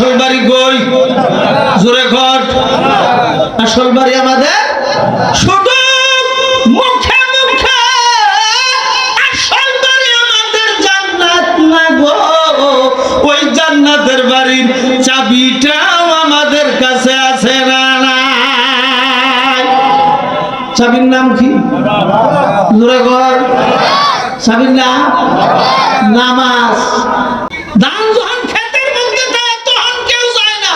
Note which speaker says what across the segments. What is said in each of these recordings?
Speaker 1: আসল বাড়ি কই? জোরে ঘর আসল বাড়ি আমাদের শুধু মুখে মুখে। আসল বাড়ি আমাদের জান্নাত না গো। ওই জান্নাতের বাড়ির চাবিটাও আমাদের কাছে আছে না চাবির নাম কি? জোরে ঘর চাবির নাম? নামাজ দান যখন ক্ষেতের মধ্যে দেয় তখন কেউ যায় না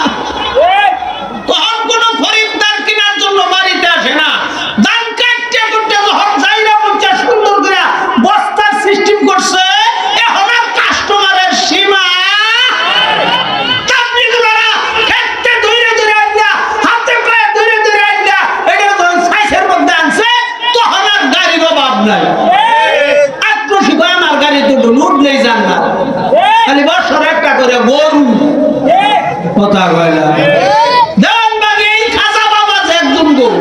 Speaker 1: তখন কোনো খরিদ্দার কেনার জন্য বাড়িতে আসে না ধান কাটতে করতে যখন যাইরা বলছে সুন্দর করে বস্তার সিস্টেম করছে এখন আর কাস্টমারের সীমা তাবলিগওয়ালারা ক্ষেতে ধইরে ধইরে আইনা, হাতে পায়ে ধইরে ধইরে আইনা, এটা যখন সাইজের মধ্যে আনছে, তখন আর গাড়ির অভাব নাই। আক্রোশী করে আমার গাড়ি দুটো লুটলেই যান না খালি বছর একটা করে গরু কথা কয় না। দেন বাকি এই খাজা বাবা যে একদম গরু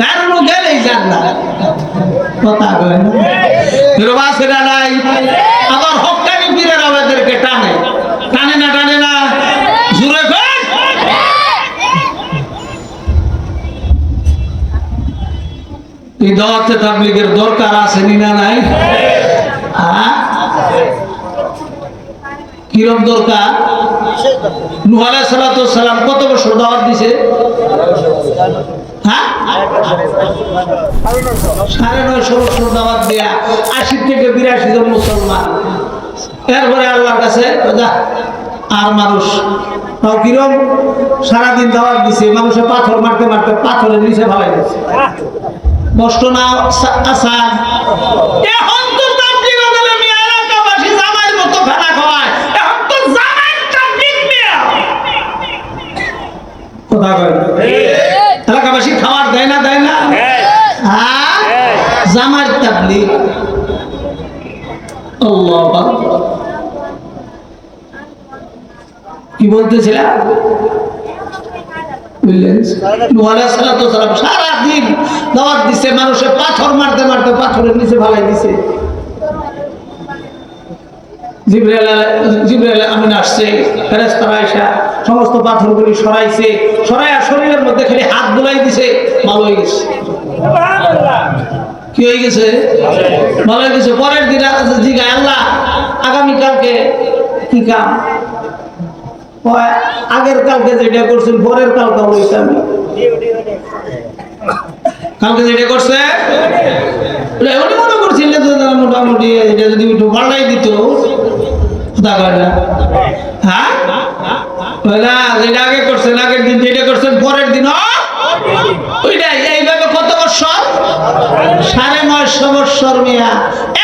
Speaker 1: গাড়ি গেলেই যান না কথা কয় না। ফিরবাসীরা নাই। আবার হকানি পীরের আমাদেরকে টানে। টানে না টানে না। জুড়ে কয় এই দাওয়াতে তাবলিগের দরকার আছে না নাই? হ্যাঁ কিরম দরকার? সালাম কত বছর দাওয়াত হ্যাঁ? এরপরে কাছে আর মানুষ সারাদিন দাওয়াত দিছে, মানুষে পাথর মারতে মারতে পাথরের নিচে ভালাই দিচ্ছে কষ্ট না সা- আসান এখন তো তাবলিগ হলে মিয়া এলাকাবাসী জামাইয়ের মতো ভেড়া খাওয়ায় এখন তো জামাইয়ের তাবলিগ মিয়া কথা কয়। এলাকাবাসী খাবার দেয় না দেয় না? হ্যাঁ? জামার কি বলতেছিলাম? বুঝলেন? সারাদিন দাওয়াত দিছে মানুষে পাথর মারতে মারতে পাথরের নিচে ভালাই দিছে। জিব্রাইল জিব্রাইল আমিন আসছে ফেরেশতারা আইসা সমস্ত পাথরগুলি সরাইছে সরাইয়া শরীরের মধ্যে খালি হাত বুলাই দিছে ভালো হয়ে গেছে। কি হয়ে গেছে? ভালো হয়ে গেছে। পরের দিন জিগায় আল্লাহ আগামীকালকে কি কাম? আগের কালকে যেটা করছেন পরের কালকে হইছে আমি কালকে যেটা করছে? উনি মনে তারা মোটামুটি এটা যদি একটু পাল্টাই দিত হ্যাঁ? আগে করছেন, আগের দিন করছেন, পরের এইভাবে সাড়ে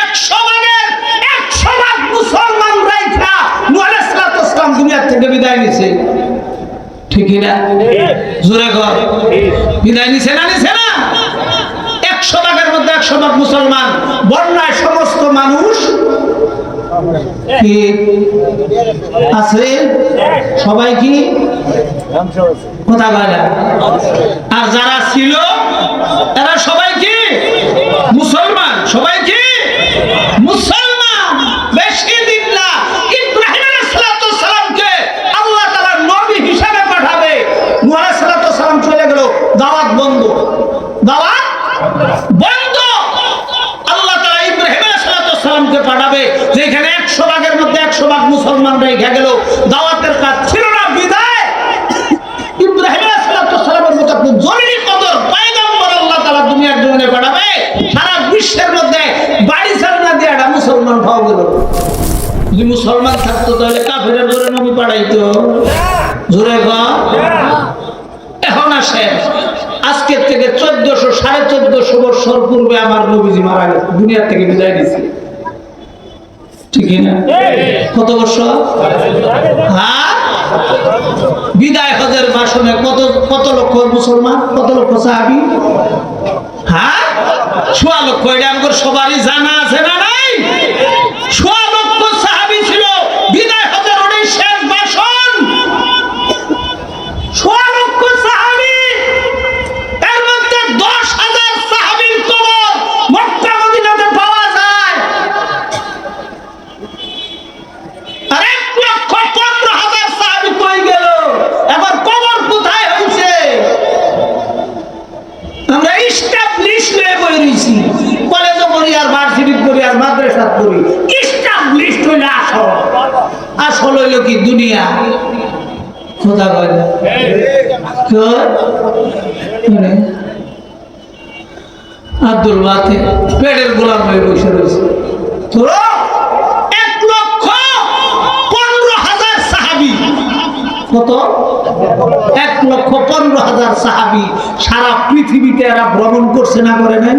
Speaker 1: একশো ভাগের একশো মুসলমান বিদায় ঠিকই জোরে বিদায় নিছে না নিছে না? একশো ভাগের মধ্যে একশো ভাগ মুসলমান, বন্যায় সমস্ত মানুষ কি? আছে সবাই কি। আর যারা ছিল, এরা সবাই কি? মুসলমান। সবাই কি? মুসলমান। বেশি দিন না, ইব্রাহিম হিসাবে পাঠাবে। আলাইহিস সালাম চলে গেল, দাওয়াত বন্ধ। দাওয়াত বন্ধ আল্লাহ তাআলা ইব্রাহিম আলাইহিস সালামকে পাঠাবে যেখানে 100 ভাগের মধ্যে 100 ভাগ মুসলমান রেখে গেল, দাওয়াতের কাজ ছিল না, বিদায়। ইব্রাহিম মতো আপনি জরুরি কদর, পয়গম্বর আল্লাহ তাআলা দুনিয়ার জন্য পাঠাবে। সারা বিশ্বের মধ্যে বাড়ি সামনা দিয়ে একটা মুসলমান পাওয়া গেল। যদি মুসলমান থাকতো তাহলে কাফেরের ধরে নবী পাঠাইতো। জোরে এখন আসে আজকের থেকে চোদ্দশো, সাড়ে চোদ্দশো বছর পূর্বে আমার নবীজি মারা গেছে দুনিয়ার থেকে বিদায় নিছে ঠিক না? কত বছর? হ্যাঁ বিদায় হজের ভাষণে কত কত লক্ষ মুসলমান? কত লক্ষ সাহাবি? হ্যাঁ সোয়া লক্ষ এটা আমাদের সবারই জানা আছে না? মাদ্রাসা করি ইস্টাবলিশড হইলে আসল। আসল হইল কি? দুনিয়া। খোদা কয় মানে? আব্দুল বাতে পেটের গোলাম হয়ে বসে রয়েছে। এক লক্ষ পনেরো হাজার সাহাবি। কত? এক লক্ষ পনেরো হাজার সাহাবি সারা পৃথিবীতে এরা ভ্রমণ করছে না করে নেন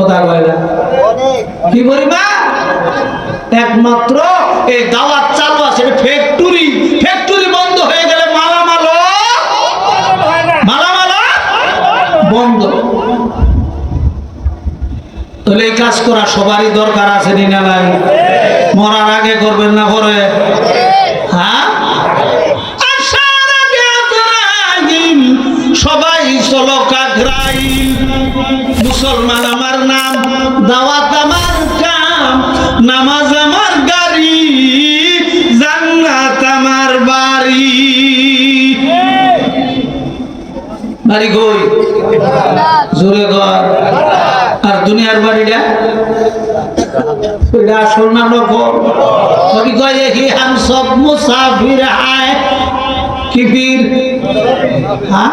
Speaker 1: কথা কয় না। কি পরিমাণ? একমাত্র এই দাওয়াত চালু আছে ফ্যাক্টরি ফ্যাক্টরি বন্ধ হয়ে গেলে মালামাল মালামাল বন্ধ। তাহলে এই কাজ করা সবারই দরকার আছে নি না নাই মরার আগে করবেন না পরে? হ্যাঁ? সবাই চলো কাকরাইল মুসলমান আমার নাম, দাওয়াত আমার কাম, নামাজ আমার গাড়ি, জান্নাত আমার বাড়ি। বাড়ি কই? জোরে ঘর আর দুনিয়ার বাড়িটা? এটা আসল না নকল? কবি কয় হি হাম সব মুসাফির হায়, কি পীর? হ্যাঁ?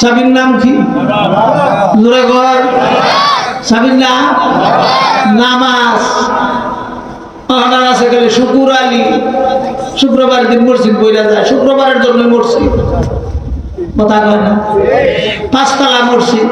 Speaker 1: চাবির নাম কি? ঘর চাবির নাম? নামাজ। আমার আছে গেলে শুকুর আলী। শুক্রবার দিন মসজিদ বইরা যায়। শুক্রবারের জন্য মসজিদ। কথা কয় না? পাঁচতলা মসজিদ।